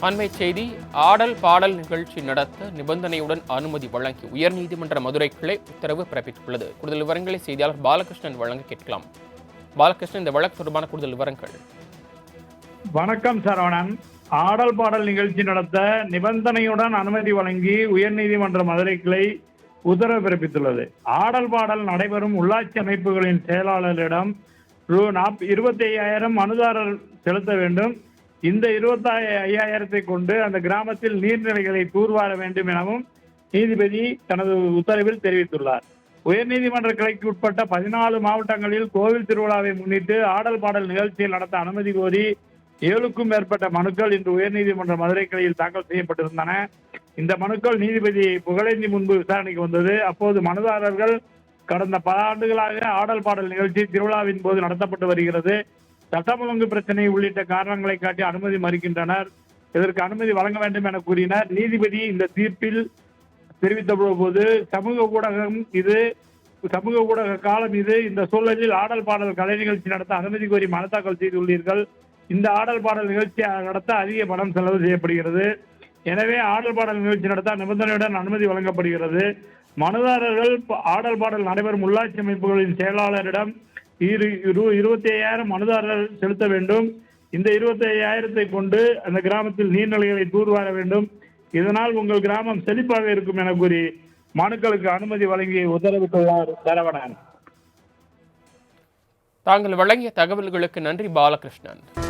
அண்மை செய்தி ஆடல் பாடல் நிகழ்ச்சி நடத்த நிபந்தனையுடன் அனுமதி வழங்கி உயர்நீதிமன்ற மதுரை கிளை உத்தரவு பிறப்பித்துள்ளது. கூடுதல் விவரங்களை செய்தியாளர் பாலகிருஷ்ணன் வழங்க கேட்கலாம். பாலகிருஷ்ணன் இந்த வழக்கு தொடர்பான கூடுதல் விவரங்கள். வணக்கம் சரவணன். ஆடல் பாடல் நிகழ்ச்சி நடத்த நிபந்தனையுடன் அனுமதி வழங்கி உயர்நீதிமன்ற மதுரை கிளை உத்தரவு பிறப்பித்துள்ளது. ஆடல் பாடல் நடைபெறும் உள்ளாட்சி அமைப்புகளின் செயலாளரிடம் ரூ நாப் இருபத்தி ஐயாயிரம் மனுதாரர் செலுத்த வேண்டும். இந்த இருபத்தி ஐயாயிரத்தை கொண்டு அந்த கிராமத்தில் நீர்நிலைகளை தூர்வார வேண்டும் எனவும் நீதிபதி தனது உத்தரவில் தெரிவித்துள்ளார். உயர்நீதிமன்ற கிளைக்கு உட்பட்ட பதினாலு மாவட்டங்களில் கோவில் திருவிழாவை முன்னிட்டு ஆடல் பாடல் நிகழ்ச்சியில் நடத்த அனுமதி கோரி ஏழுக்கும் மேற்பட்ட மனுக்கள் இன்று உயர்நீதிமன்ற மதுரை கிளையில் தாக்கல் செய்யப்பட்டிருந்தன. இந்த மனுக்கள் நீதிபதி புகழேந்தி முன்பு விசாரணைக்கு வந்தது. அப்போது மனுதாரர்கள் கடந்த பல ஆண்டுகளாக ஆடல் பாடல் நிகழ்ச்சி திருவிழாவின் போது நடத்தப்பட்டு வருகிறது. சட்டம் ஒழுங்கு பிரச்சனை உள்ளிட்ட காரணங்களை காட்டி அனுமதி மறுக்கின்றனர். இதற்கு அனுமதி வழங்க வேண்டும் என கூறினர். நீதிபதி இந்த தீர்ப்பில் தெரிவித்த போது சமூக ஊடகம் இது சமூக ஊடக காலம் இது இந்த சூழலில் ஆடல் பாடல் கலை நிகழ்ச்சி நடத்த அனுமதி கோரி மனு தாக்கல் செய்துள்ளீர்கள். இந்த ஆடல் பாடல் நிகழ்ச்சி நடத்த அதிக பணம் செலவு செய்யப்படுகிறது. எனவே ஆடல் பாடல் நிகழ்ச்சி நடத்த நிபந்தனையுடன் அனுமதி வழங்கப்படுகிறது. மனுதாரர்கள் ஆடல் பாடல் நடைபெறும் உள்ளாட்சி அமைப்புகளின் செயலாளரிடம் இரு இரு- இருபத்தி ஐயாயிரம் மனுதாரர் செலுத்த வேண்டும். இந்த இருபத்தி ஐயாயிரத்தை கொண்டு அந்த கிராமத்தில் நீர்நிலைகளை தூர்வார வேண்டும். இதனால் உங்கள் கிராமம் செழிப்பாக இருக்கும் என கூறி மனுக்களுக்கு அனுமதி வழங்கி உத்தரவிட்டுள்ளார் சரவணன். தாங்கள் வழங்கிய தகவல்களுக்கு நன்றி பாலகிருஷ்ணன்.